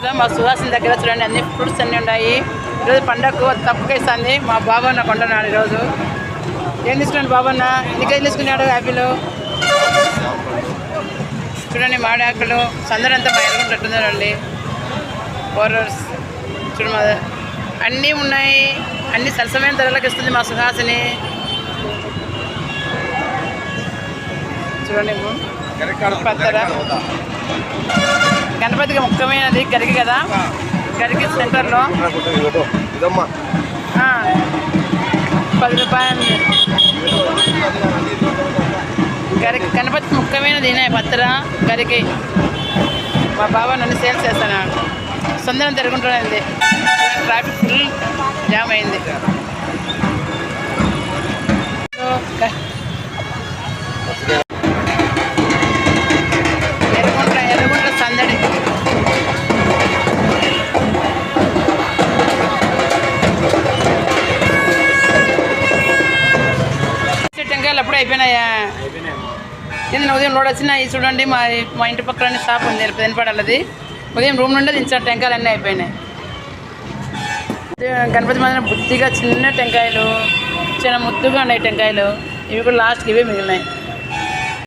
మా సుహాసిని దగ్గర చూడండి అన్ని ఫ్రూట్స్ అన్నీ ఉన్నాయి. ఈరోజు పండగకు తక్కువ ఇస్తుంది. మా బాబన్న కొంటున్నాడు ఈరోజు. ఏం తీసుకున్నాడు బాబన్న? ఎన్ని కేజీలు తీసుకున్నాడు యాపిల్? చూడండి మాడాకులు సందరంతా మా ఎదుగుంటుందండి బోర్డర్స్ చూడు మా అన్నీ ఉన్నాయి. అన్ని సరసమైన ధరలకు ఇస్తుంది మా సుహాసిని. చూడండి పత్తర గణపతికి ముఖ్యమైనది గరికి కదా? గరికి సెంటర్లో. పది రూపాయలు. గరికి గణపతి ముఖ్యమైనది ఈయన గరికి. మా బాబా నన్ను సేల్స్ చేస్తాను సొంతం తిరుగుంటుంది ట్రాఫిక్ ఫుల్ జామ్ అయింది. టెంకాయలు అప్పుడే అయిపోయినాయా? ఏంది ఉదయం లోడ్ వచ్చినాయి చూడండి మా మా ఇంటి పక్కన షాప్ ఉంది పెదనపడాలది ఉదయం రూమ్ నుండి దించిన టెంకాయలు అన్నీ అయిపోయినాయి. గణపతి మందిరం బుద్ధిగా చిన్న టెంకాయలు చిన్న ముద్దుగా ఉన్నాయి టెంకాయలు. ఇవి కూడా లాస్ట్కి ఇవే మిగిలినాయి.